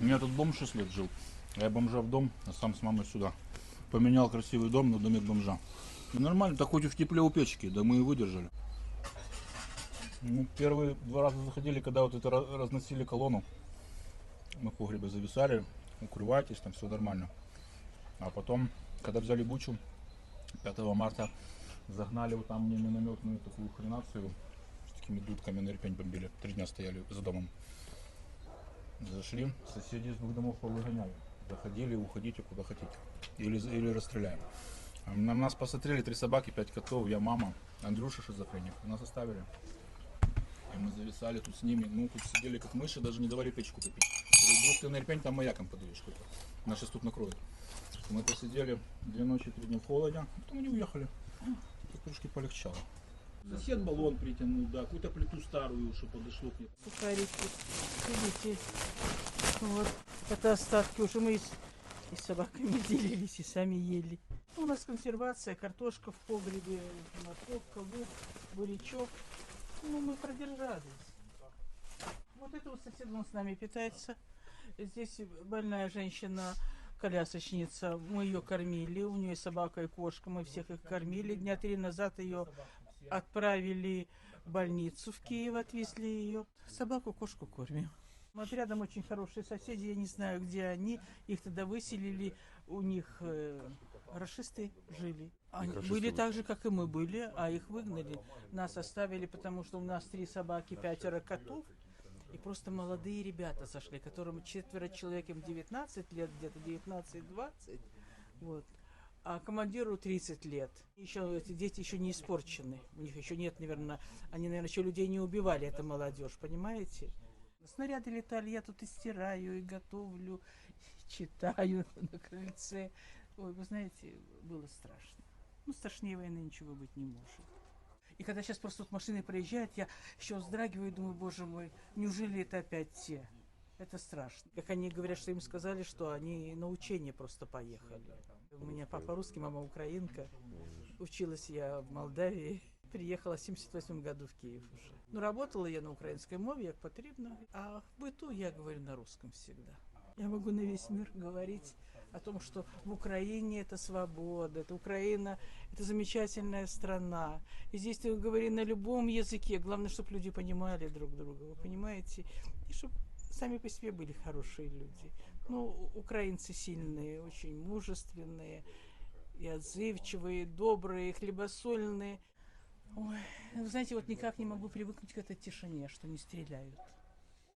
У меня тут бомж 6 лет жил. Я бомжа в дом, а сам с мамой сюда. Поменял красивый дом на домик бомжа. И нормально, так хоть и в тепле у печки, да мы и выдержали. Ну, первые два раза заходили, когда вот это разносили колонну. Мы в погребе зависали, укрывайтесь, там все нормально. А потом, когда взяли бучу, 5 марта загнали вот там мне минометную такую хренацию с такими дудками на Ирпень бомбили. Три дня стояли за домом. Зашли, соседи из двух домов повыгоняли. Заходили, уходите куда хотите. Или, или расстреляем. А На нас посмотрели три собаки, пять котов, я мама, Андрюша шизофреник. Нас оставили. И мы зависали тут с ними. Ну, тут сидели как мыши, даже не давали печку топить. Двух ты на там маяком подаешь какой-то. Нас сейчас тут накроют. Мы посидели две ночи, три дня в холоде, а потом они уехали. Трошки полегчало. Сосед баллон притянул, да, какую-то плиту старую, что подошло к ней. сухарики. Видите, вот это остатки уже мы и с, и с собаками делились, и сами ели. У нас консервация, картошка в погребе, морковка, лук, бурячок. Ну, мы продержались. Вот это вот сосед он с нами питается. Здесь больная женщина, колясочница. Мы ее кормили. У нее собака и кошка. Мы всех их кормили. Дня три назад ее отправили в больницу в Киев, отвезли ее. Собаку, кошку кормим. Вот рядом очень хорошие соседи, я не знаю, где они. Их тогда выселили, у них э, расисты жили. Они расисты были так же, как и мы были, а их выгнали. Нас оставили, потому что у нас три собаки, пятеро котов. И просто молодые ребята зашли, которым четверо человек, им 19 лет, где-то 19-20. Вот. А командиру 30 лет. Еще эти дети еще не испорчены. У них еще нет, наверное, они, наверное, еще людей не убивали, это молодежь, понимаете? Снаряды летали, я тут и стираю, и готовлю, и читаю на крыльце. Ой, вы знаете, было страшно. Ну, страшнее войны ничего быть не может. И когда сейчас просто вот машины проезжают, я еще вздрагиваю и думаю, боже мой, неужели это опять те? Это страшно. Как они говорят, что им сказали, что они на учение просто поехали. У меня папа русский, мама украинка. Училась я в Молдавии. Приехала в 78 году в Киев уже. Ну, работала я на украинской мове, як потрібно. А в быту я говорю на русском всегда. Я могу на весь мир говорить о том, что в Украине это свобода, это Украина, это замечательная страна. И здесь ты говори на любом языке. Главное, чтобы люди понимали друг друга, вы понимаете? И чтобы сами по себе были хорошие люди. Ну, украинцы сильные, очень мужественные, и отзывчивые, добрые, хлебосольные. Ой, вы знаете, вот никак не могу привыкнуть к этой тишине, что не стреляют.